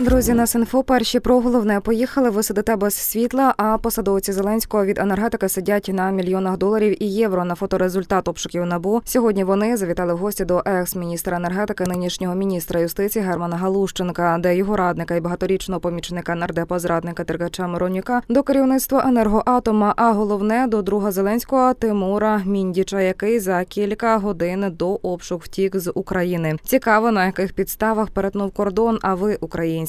Друзі, на інфо перші про головне поїхали. Ви сидите без світла. А посадовці Зеленського від енергетики сидять на мільйонах доларів і євро. На фоторезультат обшуків набу. Сьогодні вони завітали в гості до екс-міністра енергетики, нинішнього міністра юстиції Германа Галущенка, де його радника і багаторічного помічника нардепа зрадника Тергача Миронюка до керівництва енергоатома. А головне до друга Зеленського Тимура Міндіча, який за кілька годин до обшук втік з України. Цікаво на яких підставах перетнув кордон. А ви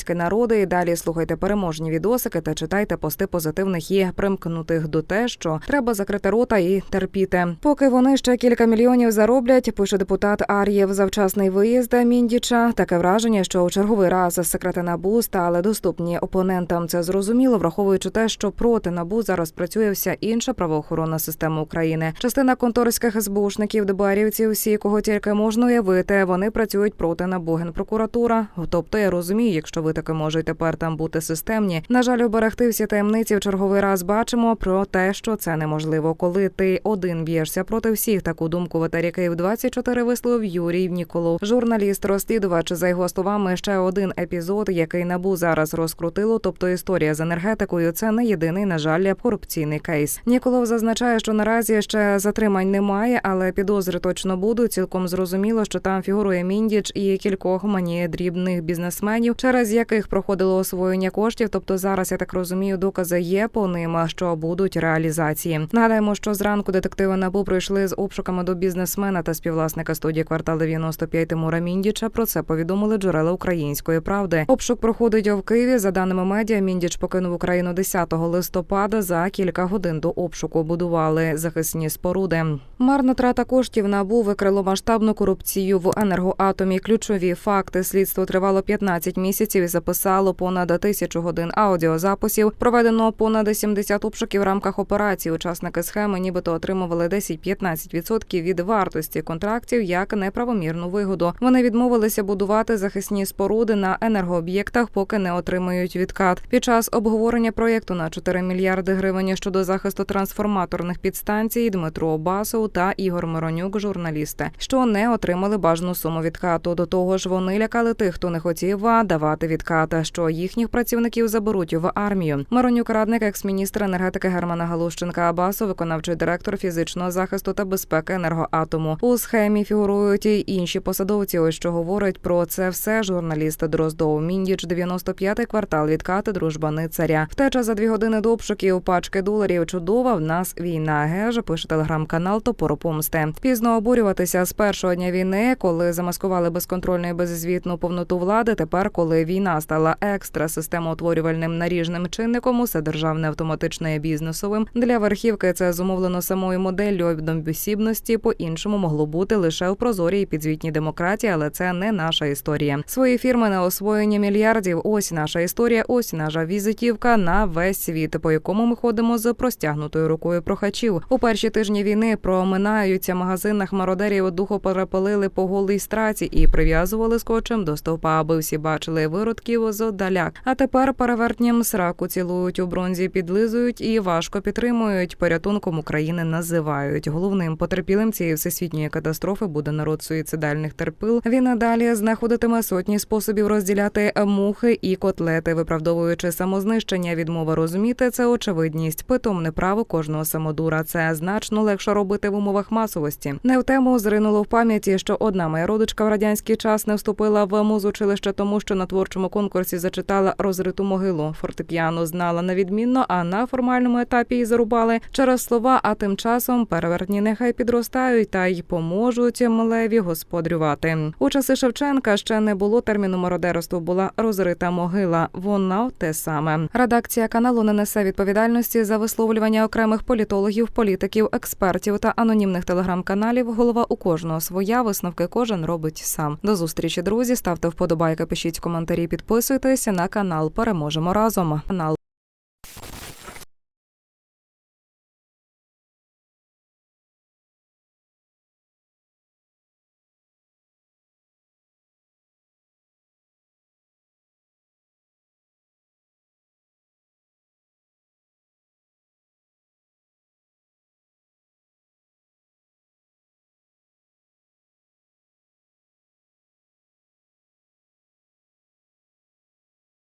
українські народи. І далі слухайте переможні відосики та читайте пости позитивних і примкнутих до те, що треба закрити рота і терпіти. Поки вони ще кілька мільйонів зароблять, пише депутат Ар'єв завчасний виїзд Міндіча. Таке враження, що у черговий раз секрети набу стали доступні опонентам. Це зрозуміло, враховуючи те, що проти набу зараз працює вся інша правоохоронна система України. Частина конторських СБУшників, ДБРівців, всі, кого тільки можна уявити, вони працюють проти набу генпрокуратура. Тобто я розумію, якщо ви таки можуть тепер там бути системні. На жаль, оберегти всі таємниці в черговий раз бачимо про те, що це неможливо. Коли ти один б'єшся проти всіх, таку думку в етері Київ 24 висловив Юрій Ніколов. Журналіст розслідувач за його словами, ще один епізод, який набу зараз розкрутило. Тобто історія з енергетикою. Це не єдиний, на жаль, корупційний кейс. Ніколов зазначає, що наразі ще затримань немає, але підозри точно будуть. Цілком зрозуміло, що там фігурує міндіч і кількох мані дрібних бізнесменів, через яких проходило освоєння коштів. Тобто зараз я так розумію, докази є по ним, що будуть реалізації. Нагадаємо, що зранку детективи набу прийшли з обшуками до бізнесмена та співвласника студії квартал 95 Тимура Міндіча. Про це повідомили джерела української правди. Обшук проходить в Києві. За даними медіа, Міндіч покинув Україну 10 листопада. За кілька годин до обшуку будували захисні споруди. Марна трата коштів набу викрило масштабну корупцію в енергоатомі. Ключові факти слідство тривало 15 місяців записало понад тисячу годин аудіозаписів. Проведено понад 70 обшуків в рамках операції. Учасники схеми, нібито отримували 10-15% від вартості контрактів як неправомірну вигоду. Вони відмовилися будувати захисні споруди на енергооб'єктах, поки не отримають відкат. Під час обговорення проєкту на 4 мільярди гривень щодо захисту трансформаторних підстанцій Дмитро Басов та Ігор Миронюк, журналісти, що не отримали бажану суму відкату. До того ж, вони лякали тих, хто не хотів давати відката, що їхніх працівників заберуть в армію. Миронюк, радник екс-міністра енергетики Германа Галущенка Абасу, виконавчий директор фізичного захисту та безпеки енергоатому. У схемі фігурують і інші посадовці. Ось що говорить про це все. Журналіст Дроздов Міндіч, 95-й квартал відкати дружбани царя. Втеча за дві години до обшуків пачки доларів. Чудова в нас війна. Геж пише телеграм-канал Топоро Помсти. Пізно обурюватися з першого дня війни, коли замаскували безконтрольну і беззвітну повноту влади. Тепер, коли війна стала екстра системоутворювальним наріжним чинником, усе державне автоматичне бізнесовим для верхівки. Це зумовлено самою моделлю однобісібності. По іншому могло бути лише у прозорій підзвітній демократії, але це не наша історія. Свої фірми на освоєння мільярдів. Ось наша історія, ось наша візитівка на весь світ, по якому ми ходимо з простягнутою рукою прохачів. У перші тижні війни проминаються магазинах мародерів духу перепалили по голій страці і прив'язували скотчем до стовпа, аби всі бачили виродків зодаляк. А тепер перевертням сраку цілують у бронзі, підлизують і важко підтримують. Порятунком України називають головним потерпілим цієї всесвітньої катастрофи буде народ суїцидальних терпил. Він надалі знаходитиме сотні способів розділяти мухи і котлети, виправдовуючи самознищення. Відмова розуміти це очевидність. Питомне право кожного самодура. Це значно легше робити в умовах масовості. Не в тему зринуло в пам'яті, що одна моя родичка в радянський час не вступила в музучилище, тому що на творчому конкурсі зачитала розриту могилу. Фортепіано знала невідмінно, а на формальному етапі її зарубали через слова. А тим часом перевертні нехай підростають та й поможуть млеві господарювати. У часи Шевченка ще не було терміну мародерство. Була розрита могила. Вона те саме. Редакція каналу не несе відповідальності за висловлювання окремих політологів, політиків, експертів та анонімних телеграм-каналів. Голова у кожного своя висновки кожен робить сам. До зустрічі, друзі. Ставте вподобайки, пишіть коментарі, підписуйтесь на канал. Переможемо разом. Канал.